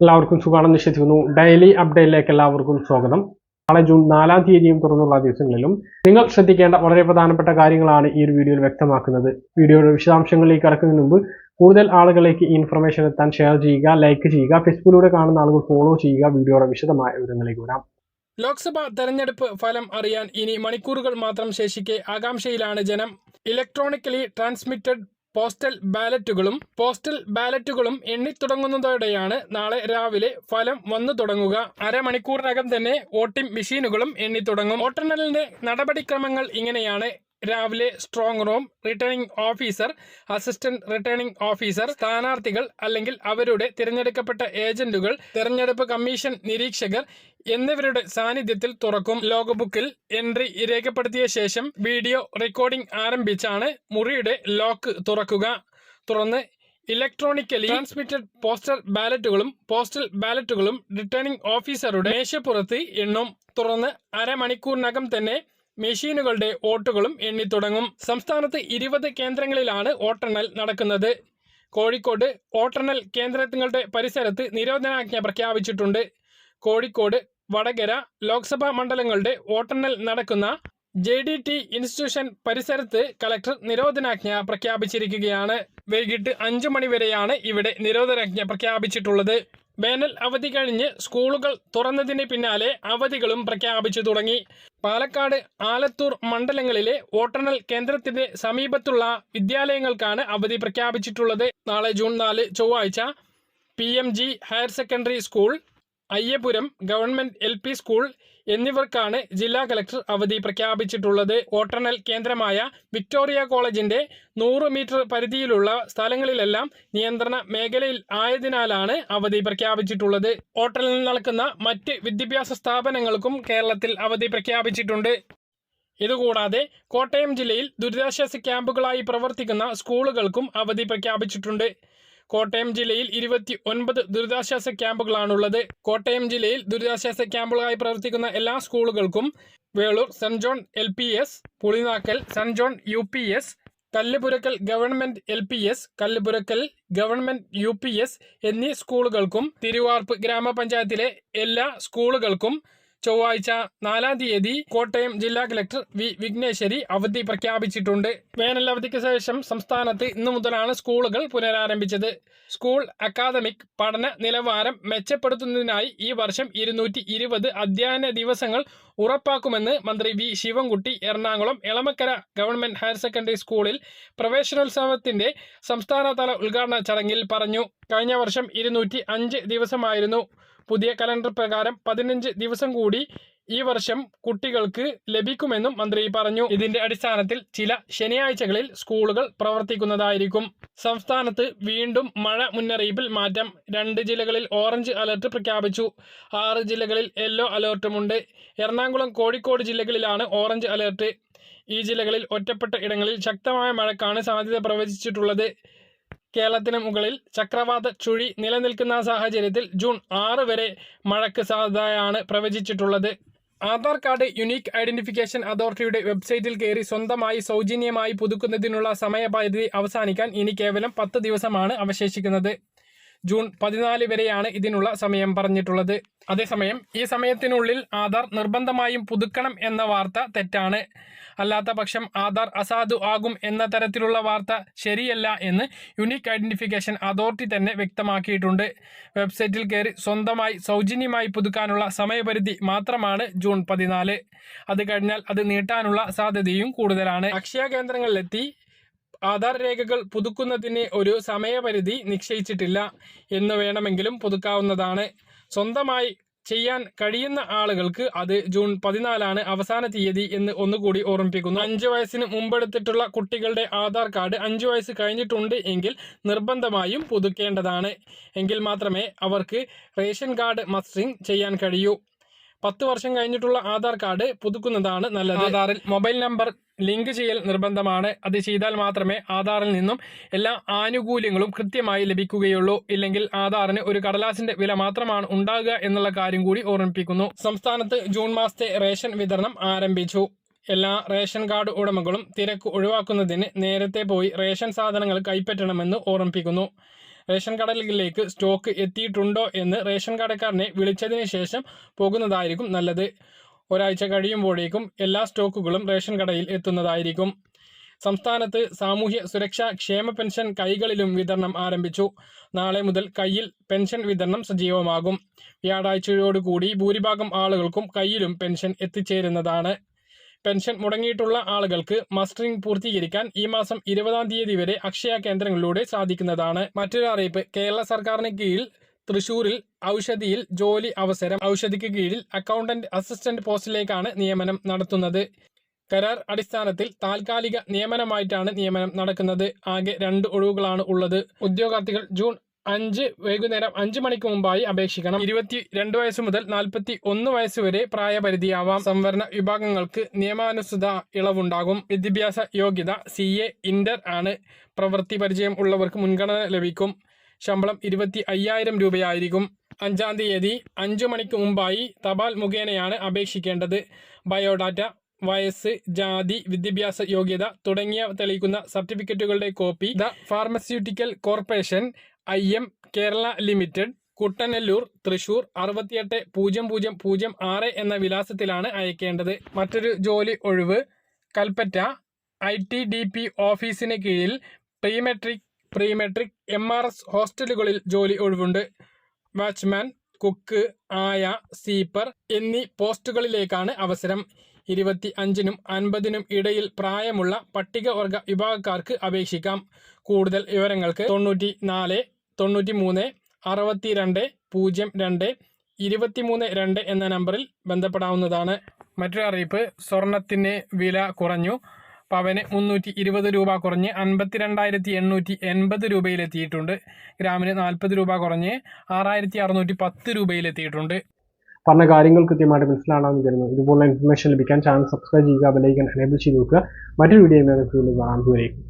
എല്ലാവർക്കും സുഖമാണെന്ന് വിശ്വസിക്കുന്നു. ഡെയിലി അപ്ഡേറ്റിലേക്ക് എല്ലാവർക്കും സ്വാഗതം. നാളെ ജൂൺ നാലാം തീയതിയും തുറന്നുള്ള ദിവസങ്ങളിലും നിങ്ങൾ ശ്രദ്ധിക്കേണ്ട വളരെ പ്രധാനപ്പെട്ട കാര്യങ്ങളാണ് ഈ ഒരു വീഡിയോയിൽ വ്യക്തമാക്കുന്നത്. വീഡിയോയുടെ വിശദാംശങ്ങളിലേക്ക് കടക്കുന്നതിന് മുമ്പ് കൂടുതൽ ആളുകളിലേക്ക് ഇൻഫർമേഷൻ എത്താൻ ഷെയർ ചെയ്യുക ലൈക്ക് ചെയ്യുക ഫേസ്ബുക്കിലൂടെ കാണുന്ന ആളുകൾ ഫോളോ ചെയ്യുക വീഡിയോയുടെ വിശദമായ വിവരങ്ങളിലേക്ക് വരാം. ലോക്സഭാ തെരഞ്ഞെടുപ്പ് ഫലം അറിയാൻ ഇനി മണിക്കൂറുകൾ മാത്രം ശേഷിക്കെ ആകാംക്ഷയിലാണ് ജനം. ഇലക്ട്രോണിക്കലി ട്രാൻസ്മിറ്റഡ് പോസ്റ്റൽ ബാലറ്റുകളും പോസ്റ്റൽ ബാലറ്റുകളും എണ്ണിത്തുടങ്ങുന്നതോടെയാണ് നാളെ രാവിലെ ഫലം വന്നു തുടങ്ങുക. അരമണിക്കൂറിനകം തന്നെ വോട്ടിംഗ് മെഷീനുകളും എണ്ണിത്തുടങ്ങും. വോട്ടെണ്ണലിന്റെ നടപടിക്രമങ്ങൾ ഇങ്ങനെയാണ്. രാവിലെ strong room returning officer assistant returning officer സ്ഥാനാർത്ഥികൾ അല്ലെങ്കിൽ അവരുടെ തിരഞ്ഞെടുക്കപ്പെട്ട ഏജന്റുകൾ തിരഞ്ഞെടുപ്പ് കമ്മീഷൻ നിരീക്ഷകർ എന്നിവരുടെ സാന്നിധ്യത്തിൽ തുറക്കും. ലോഗ് എൻട്രി രേഖപ്പെടുത്തിയ ശേഷം വീഡിയോ റെക്കോർഡിംഗ് ആരംഭിച്ചാണ് മുറിയുടെ ലോക്ക് തുറക്കുക. തുറന്ന് ഇലക്ട്രോണിക്കലി ട്രാൻസ്മിറ്റഡ് പോസ്റ്റൽ ബാലറ്റുകളും പോസ്റ്റൽ ബാലറ്റുകളും റിട്ടേണിംഗ് ഓഫീസറുടെ മേശപ്പുറത്ത് എണ്ണും. തുറന്ന് അരമണിക്കൂറിനകം തന്നെ മെഷീനുകളുടെ വോട്ടുകളും എണ്ണിത്തുടങ്ങും. സംസ്ഥാനത്ത് ഇരുപത് കേന്ദ്രങ്ങളിലാണ് വോട്ടെണ്ണൽ നടക്കുന്നത്. കോഴിക്കോട് വോട്ടെണ്ണൽ കേന്ദ്രങ്ങളുടെ പരിസരത്ത് നിരോധനാജ്ഞ പ്രഖ്യാപിച്ചിട്ടുണ്ട്. കോഴിക്കോട് വടകര ലോക്സഭാ മണ്ഡലങ്ങളുടെ വോട്ടെണ്ണൽ നടക്കുന്ന ജെ ഡി ടി ഇൻസ്റ്റിറ്റ്യൂഷൻ പരിസരത്ത് കലക്ടർ നിരോധനാജ്ഞ പ്രഖ്യാപിച്ചിരിക്കുകയാണ്. വൈകിട്ട് അഞ്ചു മണിവരെയാണ് ഇവിടെ നിരോധനാജ്ഞ പ്രഖ്യാപിച്ചിട്ടുള്ളത്. വേനൽ അവധി കഴിഞ്ഞ് സ്കൂളുകൾ തുറന്നതിന് പിന്നാലെ അവധികളും പ്രഖ്യാപിച്ചു തുടങ്ങി. പാലക്കാട് ആലത്തൂർ മണ്ഡലങ്ങളിലെ വോട്ടെണ്ണൽ കേന്ദ്രത്തിന്റെ സമീപത്തുള്ള വിദ്യാലയങ്ങൾക്കാണ് അവധി പ്രഖ്യാപിച്ചിട്ടുള്ളത്. നാളെ ജൂൺ നാല് ചൊവ്വാഴ്ച P higher secondary school Ayyapuram government L P school എന്നിവർക്കാണ് ജില്ലാ കലക്ടർ അവധി പ്രഖ്യാപിച്ചിട്ടുള്ളത്. വോട്ടെണ്ണൽ കേന്ദ്രമായ വിക്ടോറിയ കോളേജിന്റെ നൂറ് മീറ്റർ പരിധിയിലുള്ള സ്ഥലങ്ങളിലെല്ലാം നിയന്ത്രണ മേഖലയിൽ ആയതിനാലാണ് അവധി പ്രഖ്യാപിച്ചിട്ടുള്ളത്. വോട്ടെണ്ണൽ നടക്കുന്ന മറ്റ് വിദ്യാഭ്യാസ സ്ഥാപനങ്ങൾക്കും കേരളത്തിൽ അവധി പ്രഖ്യാപിച്ചിട്ടുണ്ട്. ഇതുകൂടാതെ കോട്ടയം ജില്ലയിൽ ദുരിതാശ്വാസ ക്യാമ്പുകളായി പ്രവർത്തിക്കുന്ന സ്കൂളുകൾക്കും അവധി പ്രഖ്യാപിച്ചിട്ടുണ്ട്. കോട്ടയം ജില്ലയിൽ ഇരുപത്തി ഒൻപത് ദുരിതാശ്വാസ ക്യാമ്പുകളാണുള്ളത്. കോട്ടയം ജില്ലയിൽ ദുരിതാശ്വാസ ക്യാമ്പുകളായി പ്രവർത്തിക്കുന്ന എല്ലാ സ്കൂളുകൾക്കും Velur saint John L P S Pulinakkal saint John U P S Kallupurakkal government L P S Kallupurakkal government U P S എന്നീ സ്കൂളുകൾക്കും തിരുവാർപ്പ് ഗ്രാമപഞ്ചായത്തിലെ എല്ലാ സ്കൂളുകൾക്കും ചൊവ്വാഴ്ച നാലാം തീയതി കോട്ടയം ജില്ലാ കളക്ടർ വി വിഘ്നേശ്വരി അവധി പ്രഖ്യാപിച്ചിട്ടുണ്ട്. വേനൽ അവധിക്ക് ശേഷം സംസ്ഥാനത്ത് ഇന്നു മുതലാണ് സ്കൂളുകൾ പുനരാരംഭിച്ചത്. സ്കൂൾ അക്കാദമിക് പഠന നിലവാരം മെച്ചപ്പെടുത്തുന്നതിനായി ഈ വർഷം ഇരുന്നൂറ്റി ഇരുപത് അധ്യയന ദിവസങ്ങൾ ഉറപ്പാക്കുമെന്ന് മന്ത്രി V Sivankutty Ernakulam Elamakkara government higher secondary സ്കൂളിൽ പ്രവേശനോത്സവത്തിന്റെ സംസ്ഥാനതല ഉദ്ഘാടന ചടങ്ങിൽ പറഞ്ഞു. കഴിഞ്ഞ വർഷം ഇരുന്നൂറ്റി ദിവസമായിരുന്നു. പുതിയ കലണ്ടർ പ്രകാരം പതിനഞ്ച് ദിവസം കൂടി ഈ വർഷം കുട്ടികൾക്ക് ലഭിക്കുമെന്നും മന്ത്രി പറഞ്ഞു. ഇതിന്റെ അടിസ്ഥാനത്തിൽ ചില ശനിയാഴ്ചകളിൽ സ്കൂളുകൾ പ്രവർത്തിക്കുന്നതായിരിക്കും. സംസ്ഥാനത്ത് വീണ്ടും മഴ മുന്നറിയിപ്പിൽ മാറ്റം. രണ്ട് ജില്ലകളിൽ ഓറഞ്ച് അലർട്ട് പ്രഖ്യാപിച്ചു. ആറ് ജില്ലകളിൽ യെല്ലോ അലർട്ടുമുണ്ട്. എറണാകുളം കോഴിക്കോട് ജില്ലകളിലാണ് ഓറഞ്ച് അലർട്ട്. ഈ ജില്ലകളിൽ ഒറ്റപ്പെട്ട ഇടങ്ങളിൽ ശക്തമായ മഴക്കാണ് സാധ്യത പ്രവചിച്ചിട്ടുള്ളത്. കേരളത്തിന് മുകളിൽ ചക്രവാത ചുഴി നിലനിൽക്കുന്ന സാഹചര്യത്തിൽ ജൂൺ ആറ് വരെ മഴയ്ക്ക് സാധ്യതയാണ് പ്രവചിച്ചിട്ടുള്ളത്. ആധാർ കാർഡ് യുണീക്ക് ഐഡന്റിഫിക്കേഷൻ അതോറിറ്റിയുടെ വെബ്സൈറ്റിൽ കയറി സ്വന്തമായി സൗജന്യമായി പുതുക്കുന്നതിനുള്ള സമയപരിധി അവസാനിക്കാൻ ഇനി കേവലം പത്ത് ദിവസമാണ് അവശേഷിക്കുന്നത്. ജൂൺ പതിനാല് വരെയാണ് ഇതിനുള്ള സമയം പറഞ്ഞിട്ടുള്ളത്. അതേസമയം ഈ സമയത്തിനുള്ളിൽ ആധാർ നിർബന്ധമായും പുതുക്കണം എന്ന വാർത്ത തെറ്റാണ്. അല്ലാത്ത പക്ഷം ആധാർ അസാധു ആകും എന്ന തരത്തിലുള്ള വാർത്ത ശരിയല്ല എന്ന് യുണീക്ക് ഐഡന്റിഫിക്കേഷൻ അതോറിറ്റി തന്നെ വ്യക്തമാക്കിയിട്ടുണ്ട്. വെബ്സൈറ്റിൽ കയറി സ്വന്തമായി സൗജന്യമായി പുതുക്കാനുള്ള സമയപരിധി മാത്രമാണ് ജൂൺ പതിനാല്. അത് കഴിഞ്ഞാൽ അത് നീട്ടാനുള്ള സാധ്യതയും കൂടുതലാണ്. അക്ഷയ കേന്ദ്രങ്ങളിലെത്തി ആധാർ രേഖകൾ പുതുക്കുന്നതിന് ഒരു സമയപരിധി നിശ്ചയിച്ചിട്ടില്ല എന്ന് വേണമെങ്കിലും പുതുക്കാവുന്നതാണ്. സ്വന്തമായി ചെയ്യാൻ കഴിയുന്ന ആളുകൾക്ക് അത് ജൂൺ പതിനാലാണ് അവസാന തീയതി എന്ന് ഒന്നുകൂടി ഓർമ്മിപ്പിക്കുന്നു. അഞ്ച് വയസ്സിന് മുമ്പെടുത്തിട്ടുള്ള കുട്ടികളുടെ ആധാർ കാർഡ് അഞ്ച് വയസ്സ് കഴിഞ്ഞിട്ടുണ്ട് എങ്കിൽ നിർബന്ധമായും പുതുക്കേണ്ടതാണ്. എങ്കിൽ മാത്രമേ അവർക്ക് റേഷൻ കാർഡ് മസ്റ്ററിംഗ് ചെയ്യാൻ കഴിയൂ. പത്ത് വർഷം കഴിഞ്ഞിട്ടുള്ള ആധാർ കാർഡ് പുതുക്കുന്നതാണ് നല്ലത്. ആധാറിൽ മൊബൈൽ നമ്പർ ലിങ്ക് ചെയ്യൽ നിർബന്ധമാണ്. അത് ചെയ്താൽ മാത്രമേ ആധാറിൽ നിന്നും എല്ലാ ആനുകൂല്യങ്ങളും കൃത്യമായി ലഭിക്കുകയുള്ളൂ. ഇല്ലെങ്കിൽ ആധാറിന് ഒരു കടലാസിന്റെ വില മാത്രമാണ് ഉണ്ടാകുക എന്നുള്ള കാര്യം കൂടി ഓർമ്മിപ്പിക്കുന്നു. സംസ്ഥാനത്ത് ജൂൺ മാസത്തെ റേഷൻ വിതരണം ആരംഭിച്ചു. എല്ലാ റേഷൻ കാർഡ് ഉടമകളും തിരക്ക് ഒഴിവാക്കുന്നതിന് നേരത്തെ പോയി റേഷൻ സാധനങ്ങൾ കൈപ്പറ്റണമെന്ന് ഓർമ്മിപ്പിക്കുന്നു. റേഷൻ കടകളിലേക്ക് സ്റ്റോക്ക് എത്തിയിട്ടുണ്ടോ എന്ന് റേഷൻ കടക്കാരനെ വിളിച്ചതിന് ശേഷം പോകുന്നതായിരിക്കും നല്ലത്. ഒരാഴ്ച കഴിയുമ്പോഴേക്കും എല്ലാ സ്റ്റോക്കുകളും റേഷൻ കടയിൽ എത്തുന്നതായിരിക്കും. സംസ്ഥാനത്ത് സാമൂഹ്യ സുരക്ഷാ ക്ഷേമ പെൻഷൻ കൈകളിലും വിതരണം ആരംഭിച്ചു. നാളെ മുതൽ കയ്യിൽ പെൻഷൻ വിതരണം സജീവമാകും. വ്യാഴാഴ്ചയോടുകൂടി ഭൂരിഭാഗം ആളുകൾക്കും കയ്യിലും പെൻഷൻ എത്തിച്ചേരുന്നതാണ്. പെൻഷൻ മുടങ്ങിയിട്ടുള്ള ആളുകൾക്ക് മസ്റ്ററിംഗ് പൂർത്തീകരിക്കാൻ ഈ മാസം ഇരുപതാം തീയതി വരെ അക്ഷയ കേന്ദ്രങ്ങളിലൂടെ സാധിക്കുന്നതാണ്. മറ്റൊരു അറിയിപ്പ് കേരള സർക്കാരിന് കീഴിൽ തൃശൂരിൽ ഔഷധിയിൽ ജോലി അവസരം. ഔഷധിക്ക് കീഴിൽ അക്കൗണ്ടന്റ് അസിസ്റ്റന്റ് പോസ്റ്റിലേക്കാണ് നിയമനം നടത്തുന്നത്. കരാർ അടിസ്ഥാനത്തിൽ താൽക്കാലിക നിയമനമായിട്ടാണ് നിയമനം നടക്കുന്നത്. ആകെ രണ്ട് ഒഴിവുകളാണ് ഉള്ളത്. ഉദ്യോഗാർത്ഥികൾ ജൂൺ അഞ്ച് വൈകുന്നേരം അഞ്ച് മണിക്ക് മുമ്പായി അപേക്ഷിക്കണം. ഇരുപത്തി രണ്ട് വയസ്സ് മുതൽ നാൽപ്പത്തി ഒന്ന് വയസ്സ് വരെ പ്രായപരിധിയാവാം. സംവരണ വിഭാഗങ്ങൾക്ക് നിയമാനുസൃത ഇളവുണ്ടാകും. വിദ്യാഭ്യാസ യോഗ്യത സി എ ഇന്റർ ആണ്. പ്രവൃത്തി പരിചയം ഉള്ളവർക്ക് മുൻഗണന ലഭിക്കും. ശമ്പളം ഇരുപത്തി അയ്യായിരം രൂപയായിരിക്കും. അഞ്ചാം തീയതി അഞ്ചു മണിക്ക് മുമ്പായി തപാൽ മുഖേനയാണ് അപേക്ഷിക്കേണ്ടത്. ബയോഡാറ്റ വയസ്സ് ജാതി വിദ്യാഭ്യാസ യോഗ്യത തുടങ്ങിയ തെളിയിക്കുന്ന സർട്ടിഫിക്കറ്റുകളുടെ copy the pharmaceutical corporation I M Kerala limited Kuttanellur Thrissur അറുപത്തിയെട്ട് പൂജ്യം പൂജ്യം പൂജ്യം ആറ് എന്ന വിലാസത്തിലാണ് അയക്കേണ്ടത്. മറ്റൊരു ജോലി ഒഴിവ് Kalpetta I T D P ഓഫീസിന് കീഴിൽ prematric prematric M R S ഹോസ്റ്റലുകളിൽ ജോലി ഒഴിവുണ്ട്. വാച്ച്മാൻ കുക്ക് ആയ സീപ്പർ എന്നീ പോസ്റ്റുകളിലേക്കാണ് അവസരം. ഇരുപത്തി അഞ്ചിനും അൻപതിനും ഇടയിൽ പ്രായമുള്ള പട്ടികവർഗ വിഭാഗക്കാർക്ക് അപേക്ഷിക്കാം. കൂടുതൽ വിവരങ്ങൾക്ക് തൊണ്ണൂറ്റി നാല് തൊണ്ണൂറ്റി മൂന്ന് അറുപത്തി രണ്ട് പൂജ്യം രണ്ട് ഇരുപത്തിമൂന്ന് രണ്ട് എന്ന നമ്പറിൽ ബന്ധപ്പെടാവുന്നതാണ്. മറ്റൊരു അറിയിപ്പ് സ്വർണത്തിന് വില കുറഞ്ഞു. പവന് മുന്നൂറ്റി ഇരുപത് രൂപ കുറഞ്ഞ് അൻപത്തിരണ്ടായിരത്തി എണ്ണൂറ്റി എൺപത് രൂപയിലെത്തിയിട്ടുണ്ട്. ഗ്രാമിന് നാൽപ്പത് രൂപ കുറഞ്ഞ് ആറായിരത്തി അറുന്നൂറ്റി പത്ത് രൂപയിലെത്തിയിട്ടുണ്ട്. പറഞ്ഞ കാര്യങ്ങൾ കൃത്യമായിട്ട് മനസ്സിലാണെന്ന് കരുതുന്നു ഇതുപോലുള്ള ഇൻഫർമേഷൻ ലഭിക്കാൻ ചാനൽ സബ്സ്ക്രൈബ് ചെയ്യുക ബെലൈക്കൻ എനേബിൾ ചെയ്ത് നോക്കുക മറ്റൊരു വീഡിയോ കാണാൻ ദൂരേക്കും